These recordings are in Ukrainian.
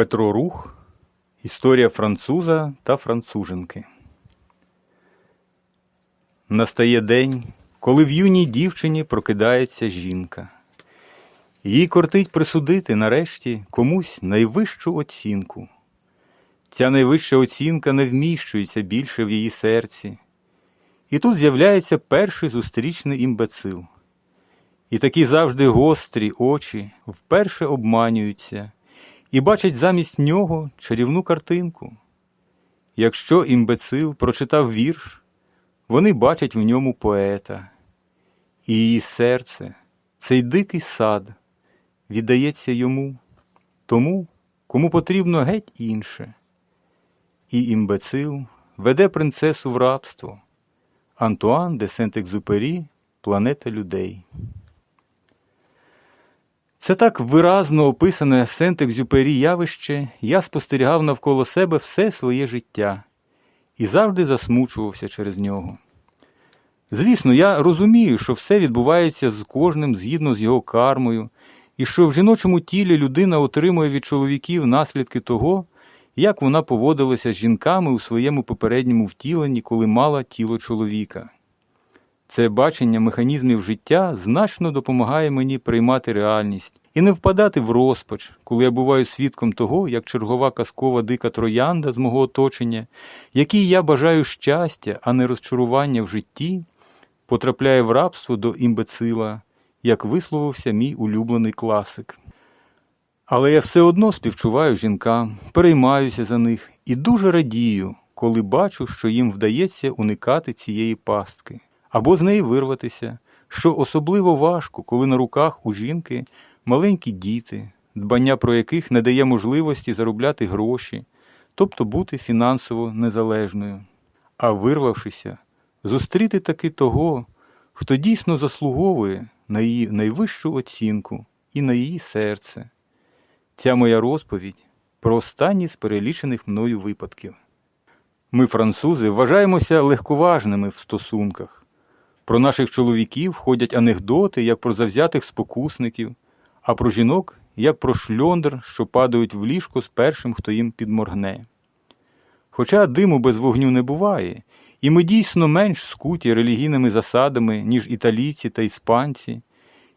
Петро Рух Історія француза та француженки. Настає день, коли в юній дівчині прокидається жінка. Їй кортить присудити нарешті комусь найвищу оцінку. Ця найвища оцінка не вміщується більше в її серці. І тут з'являється перший зустрічний імбецил. І такі завжди гострі очі вперше обманюються і бачать замість нього чарівну картинку. Якщо імбецил прочитав вірш, вони бачать в ньому поета, і її серце, цей дикий сад, віддається йому, тому, кому потрібно геть інше. І імбецил веде принцесу в рабство. Антуан де Сент-Екзюпері Планета людей. Це так виразно описане Сент-Екзюпері явище я спостерігав навколо себе все своє життя і завжди засмучувався через нього. Звісно, я розумію, що все відбувається з кожним згідно з його кармою, і що в жіночому тілі людина отримує від чоловіків наслідки того, як вона поводилася з жінками у своєму попередньому втіленні, коли мала тіло чоловіка. Це бачення механізмів життя значно допомагає мені приймати реальність і не впадати в розпач, коли я буваю свідком того, як чергова казкова дика троянда з мого оточення, якій я бажаю щастя, а не розчарування в житті, потрапляє в рабство до імбецила, як висловився мій улюблений класик. Але я все одно співчуваю жінкам, переймаюся за них і дуже радію, коли бачу, що їм вдається уникати цієї пастки або з неї вирватися, що особливо важко, коли на руках у жінки маленькі діти, дбання про яких не дає можливості заробляти гроші, тобто бути фінансово незалежною. А вирвавшися, зустріти таки того, хто дійсно заслуговує на її найвищу оцінку і на її серце. Ця моя розповідь про останні з перелічених мною випадків. Ми, французи, вважаємося легковажними в стосунках. Про наших чоловіків ходять анекдоти, як про завзятих спокусників, а про жінок як про шльондр, що падають в ліжко з першим, хто їм підморгне. Хоча диму без вогню не буває, і ми дійсно менш скуті релігійними засадами, ніж італійці та іспанці,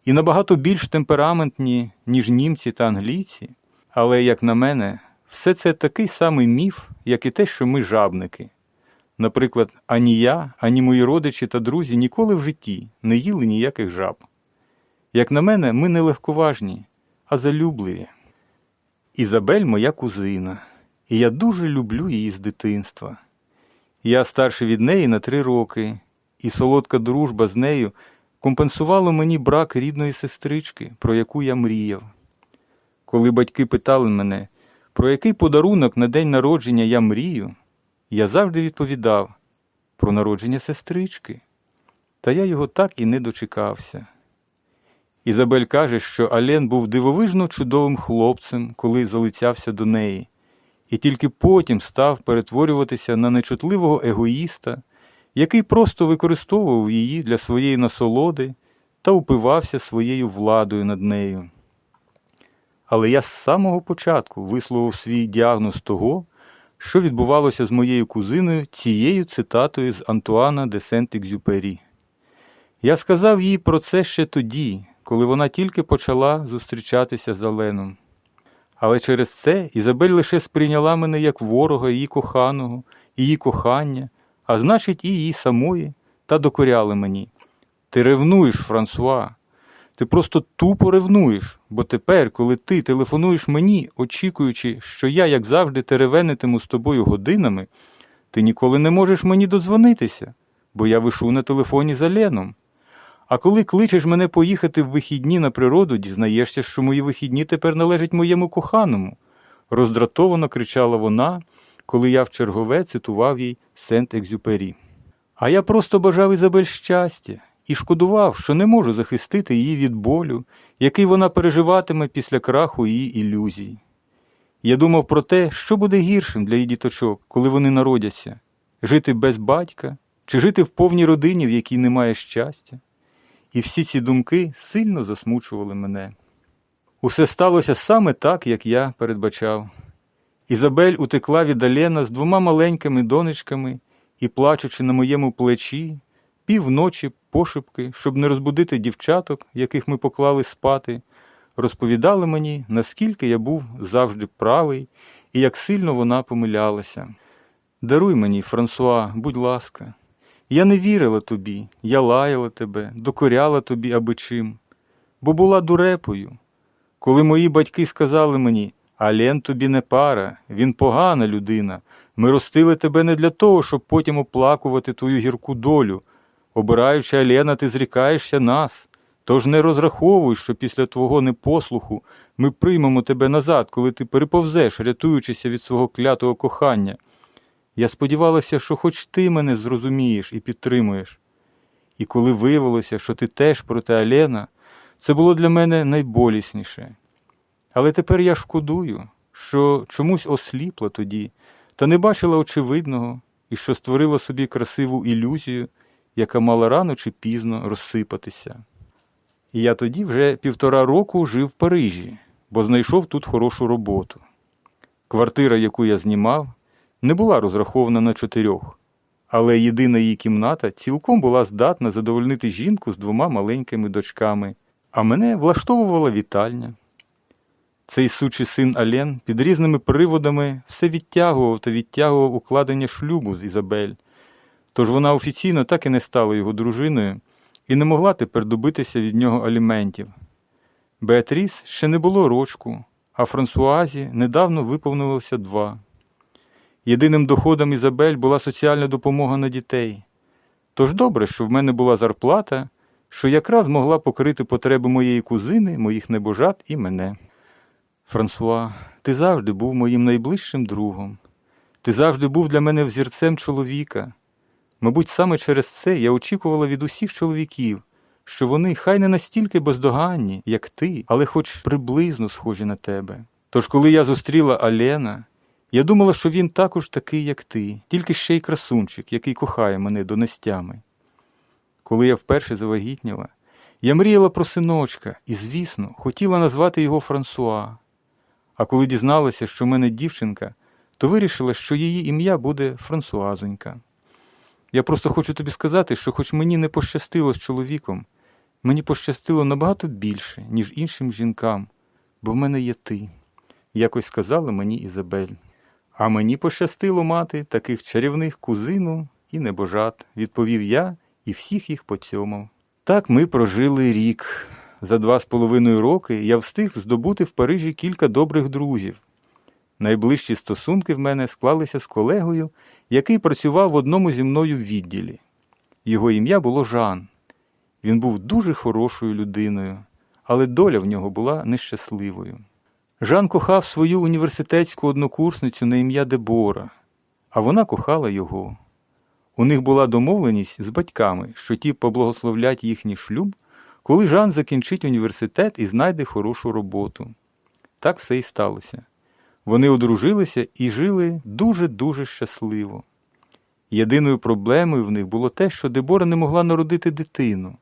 і набагато більш темпераментні, ніж німці та англійці, але, як на мене, все це такий самий міф, як і те, що ми жабники. Наприклад, ані я, ані мої родичі та друзі ніколи в житті не їли ніяких жаб. Як на мене, ми не легковажні, а залюбливі. Ізабель моя кузина, і я дуже люблю її з дитинства. Я старший від неї на три роки, і солодка дружба з нею компенсувала мені брак рідної сестрички, про яку я мріяв. Коли батьки питали мене, про який подарунок на день народження я мрію, я завжди відповідав про народження сестрички, та я його так і не дочекався. Ізабель каже, що Ален був дивовижно чудовим хлопцем, коли залицявся до неї, і тільки потім став перетворюватися на нечутливого егоїста, який просто використовував її для своєї насолоди та упивався своєю владою над нею. Але я з самого початку висловив свій діагноз того, що відбувалося з моєю кузиною цією цитатою з Антуана де Сент-Екзюпері. Я сказав їй про це ще тоді, коли вона тільки почала зустрічатися з Аленом. Але через це Ізабель лише сприйняла мене як ворога її коханого, її кохання, а значить, і її самої, та докоряли мені. Ти ревнуєш, Франсуа. Ти просто тупо ревнуєш, бо тепер, коли ти телефонуєш мені, очікуючи, що я, як завжди, теревенитиму з тобою годинами, ти ніколи не можеш мені дозвонитися, бо я вишу на телефоні за Леном. А коли кличеш мене поїхати в вихідні на природу, дізнаєшся, що мої вихідні тепер належать моєму коханому. Роздратовано кричала вона, коли я в чергове цитував їй Сент-Екзюпері. А я просто бажав Ізабель щастя і шкодував, що не можу захистити її від болю, який вона переживатиме після краху її ілюзій. Я думав про те, що буде гіршим для її діточок, коли вони народяться жити без батька чи жити в повній родині, в якій немає щастя. І всі ці думки сильно засмучували мене. Усе сталося саме так, як я передбачав, Ізабель утекла від Алена з двома маленькими донечками і, плачучи на моєму плечі, півночі пошепки, щоб не розбудити дівчаток, яких ми поклали спати, розповідали мені, наскільки я був завжди правий і як сильно вона помилялася. Даруй мені, Франсуа, будь ласка. Я не вірила тобі, я лаяла тебе, докоряла тобі аби чим, бо була дурепою. Коли мої батьки сказали мені, Ален тобі не пара, він погана людина. Ми ростили тебе не для того, щоб потім оплакувати твою гірку долю. Обираючи Алена, ти зрікаєшся нас. Тож не розраховуй, що після твого непослуху ми приймемо тебе назад, коли ти переповзеш, рятуючися від свого клятого кохання. Я сподівалася, що хоч ти мене зрозумієш і підтримуєш. І коли виявилося, що ти теж проти Алена, це було для мене найболісніше. Але тепер я шкодую, що чомусь осліпла тоді, та не бачила очевидного і що створила собі красиву ілюзію, яка мала рано чи пізно розсипатися. І я тоді вже півтора року жив в Парижі, бо знайшов тут хорошу роботу. Квартира, яку я знімав, не була розрахована на чотирьох, але єдина її кімната цілком була здатна задовольнити жінку з двома маленькими дочками, а мене влаштовувала вітальня. Цей сучий син Ален під різними приводами все відтягував та відтягував укладення шлюбу з Ізабель, тож вона офіційно так і не стала його дружиною і не могла тепер добитися від нього аліментів. Беатріс ще не було рочку, а Франсуазі недавно виповнилося два. Єдиним доходом Ізабель була соціальна допомога на дітей. Тож добре, що в мене була зарплата, що якраз могла покрити потреби моєї кузини, моїх небожат і мене. Франсуа, ти завжди був моїм найближчим другом. Ти завжди був для мене взірцем чоловіка. Мабуть, саме через це я очікувала від усіх чоловіків, що вони хай не настільки бездоганні, як ти, але хоч приблизно схожі на тебе. Тож, коли я зустріла Алена, я думала, що він також такий, як ти, тільки ще й красунчик, який кохає мене донестями. Коли я вперше завагітніла, я мріяла про синочка і, звісно, хотіла назвати його Франсуа. А коли дізналася, що в мене дівчинка, то вирішила, що її ім'я буде Франсуазонька. Я просто хочу тобі сказати, що хоч мені не пощастило з чоловіком, мені пощастило набагато більше, ніж іншим жінкам, бо в мене є ти, якось сказала мені Ізабель. А мені пощастило мати таких чарівних кузину і небожат, відповів я і всіх їх поцьомав. Так ми прожили рік. За два з половиною роки я встиг здобути в Парижі кілька добрих друзів. Найближчі стосунки в мене склалися з колегою, який працював в одному зі мною відділі. Його ім'я було Жан. Він був дуже хорошою людиною, але доля в нього була нещасливою. Жан кохав свою університетську однокурсницю на ім'я Дебора, а вона кохала його. У них була домовленість з батьками, що ті поблагословлять їхній шлюб, коли Жан закінчить університет і знайде хорошу роботу. Так все і сталося. Вони одружилися і жили дуже-дуже щасливо. Єдиною проблемою в них було те, що Дебора не могла народити дитину.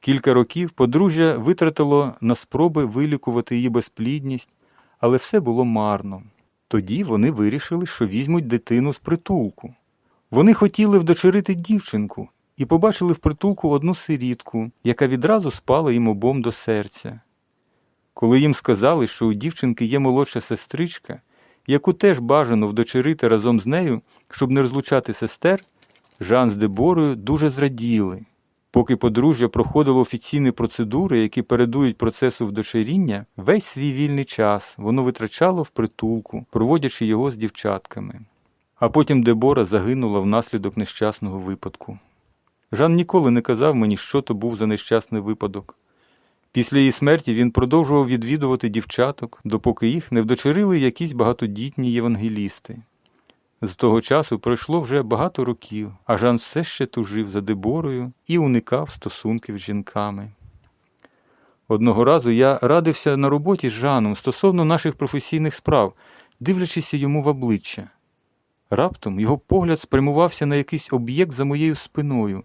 Кілька років подружжя витратило на спроби вилікувати її безплідність, але все було марно. Тоді вони вирішили, що візьмуть дитину з притулку. Вони хотіли вдочерити дівчинку і побачили в притулку одну сирітку, яка відразу спала їм обом до серця. Коли їм сказали, що у дівчинки є молодша сестричка, яку теж бажано вдочерити разом з нею, щоб не розлучати сестер, Жан з Деборою дуже зраділи. Поки подружжя проходило офіційні процедури, які передують процесу вдочеріння, весь свій вільний час воно витрачало в притулку, проводячи його з дівчатками. А потім Дебора загинула внаслідок нещасного випадку. Жан ніколи не казав мені, що то був за нещасний випадок. Після її смерті він продовжував відвідувати дівчаток, допоки їх не вдочерили якісь багатодітні євангелісти. З того часу пройшло вже багато років, а Жан все ще тужив за Деборою і уникав стосунків з жінками. Одного разу я радився на роботі з Жаном стосовно наших професійних справ, дивлячися йому в обличчя. Раптом його погляд спрямувався на якийсь об'єкт за моєю спиною.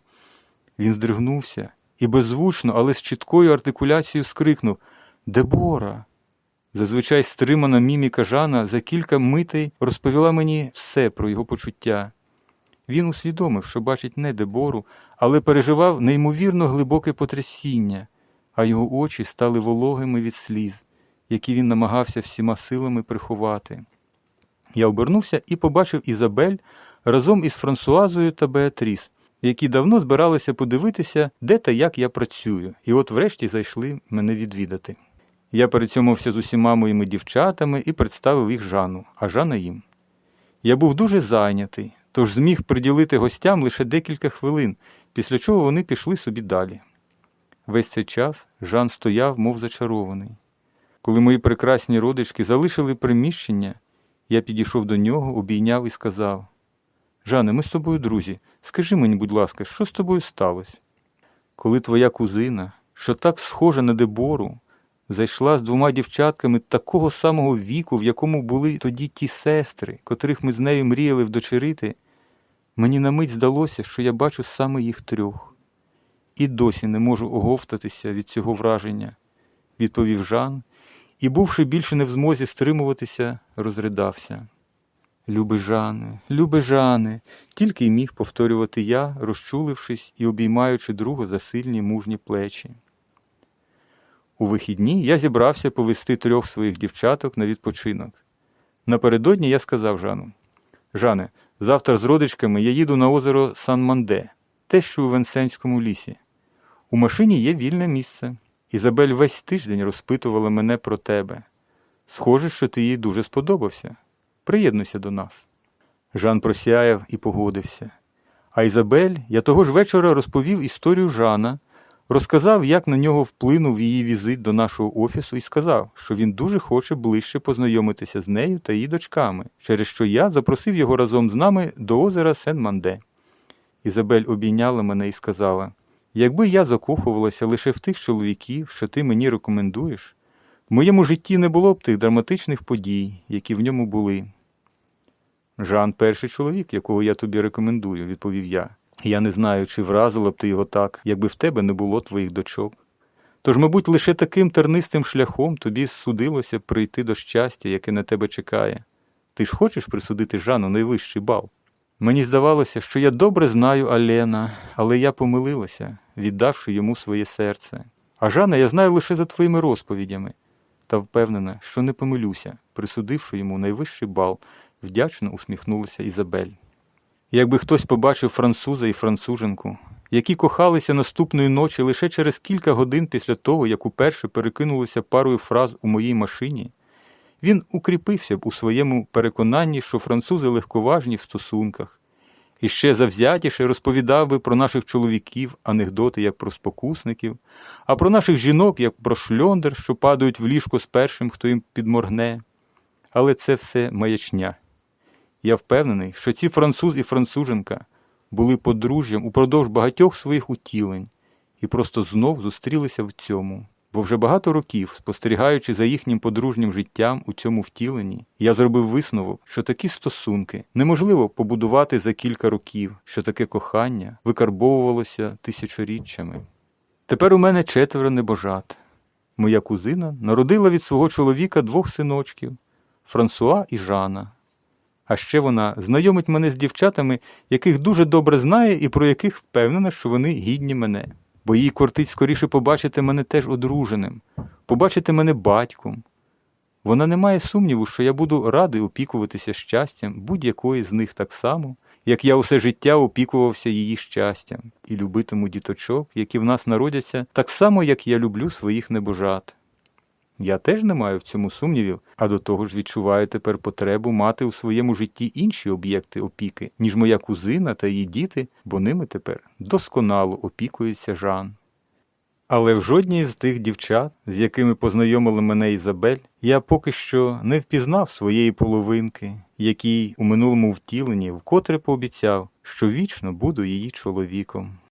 Він здригнувся і беззвучно, але з чіткою артикуляцією скрикнув Дебора. Зазвичай стримана міміка Жана за кілька митей розповіла мені все про його почуття. Він усвідомив, що бачить не Дебору, але переживав неймовірно глибоке потрясіння, а його очі стали вологими від сліз, які він намагався всіма силами приховати. Я обернувся і побачив Ізабель разом із Франсуазою та Беатріс, які давно збиралися подивитися, де та як я працюю, і от врешті зайшли мене відвідати. Я перецьомився з усіма моїми дівчатами і представив їх Жану, а Жана їм. Я був дуже зайнятий, тож зміг приділити гостям лише декілька хвилин, після чого вони пішли собі далі. Весь цей час Жан стояв, мов зачарований. Коли мої прекрасні родички залишили приміщення, я підійшов до нього, обійняв і сказав: Жане, ми з тобою друзі. Скажи мені, будь ласка, що з тобою сталося? Коли твоя кузина, що так схожа на Дебору, зайшла з двома дівчатками такого самого віку, в якому були тоді ті сестри, котрих ми з нею мріяли вдочерити, мені на мить здалося, що я бачу саме їх трьох. І досі не можу оговтатися від цього враження, відповів Жан, і, бувши більше не в змозі стримуватися, розридався. Любе Жане, любе Жане, тільки й міг повторювати я, розчулившись і обіймаючи другу за сильні мужні плечі. У вихідні я зібрався повести трьох своїх дівчаток на відпочинок. Напередодні я сказав Жану: Жане, завтра з родичками я їду на озеро Сан-Манде, те, що у Венсенському лісі. У машині є вільне місце. Ізабель весь тиждень розпитувала мене про тебе. Схоже, що ти їй дуже сподобався. Приєднуйся до нас. Жан просяяв і погодився. А Ізабель я того ж вечора розповів історію Жана, розказав, як на нього вплинув її візит до нашого офісу, і сказав, що він дуже хоче ближче познайомитися з нею та її дочками, через що я запросив його разом з нами до озера Сен-Манде. Ізабель обійняла мене і сказала: Якби я закохувалася лише в тих чоловіків, що ти мені рекомендуєш, в моєму житті не було б тих драматичних подій, які в ньому були. Жан перший чоловік, якого я тобі рекомендую, відповів я. Я не знаю, чи вразила б ти його так, якби в тебе не було твоїх дочок. Тож, мабуть, лише таким тернистим шляхом тобі судилося прийти до щастя, яке на тебе чекає. Ти ж хочеш присудити Жану найвищий бал? Мені здавалося, що я добре знаю Алена, але я помилилася, віддавши йому своє серце. А Жана я знаю лише за твоїми розповідями, та впевнена, що не помилюся, присудивши йому найвищий бал, вдячно усміхнулася Ізабель. Якби хтось побачив француза і француженку, які кохалися наступної ночі лише через кілька годин після того, як уперше перекинулися парою фраз у моїй машині, він укріпився б у своєму переконанні, що французи легковажні в стосунках, і ще завзятіше розповідав би про наших чоловіків анекдоти як про спокусників, а про наших жінок як про шльондер, що падають в ліжко з першим, хто їм підморгне. Але це все маячня. Я впевнений, що ці француз і француженка були подружжям упродовж багатьох своїх утілень і просто знов зустрілися в цьому. Бо вже багато років, спостерігаючи за їхнім подружнім життям у цьому втіленні, я зробив висновок, що такі стосунки неможливо побудувати за кілька років, що таке кохання викарбовувалося тисячоріччями. Тепер у мене четверо небожат. Моя кузина народила від свого чоловіка двох синочків Франсуа і Жана. А ще вона знайомить мене з дівчатами, яких дуже добре знає і про яких впевнена, що вони гідні мене. Бо їй кортить скоріше побачити мене теж одруженим, побачити мене батьком. Вона не має сумніву, що я буду радий опікуватися щастям будь-якої з них так само, як я усе життя опікувався її щастям, і любитиму діточок, які в нас народяться, так само, як я люблю своїх небожат. Я теж не маю в цьому сумнівів, а до того ж відчуваю тепер потребу мати у своєму житті інші об'єкти опіки, ніж моя кузина та її діти, бо ними тепер досконало опікується Жан. Але в жодній з тих дівчат, з якими познайомила мене Ізабель, я поки що не впізнав своєї половинки, якій у минулому втіленні вкотре пообіцяв, що вічно буду її чоловіком.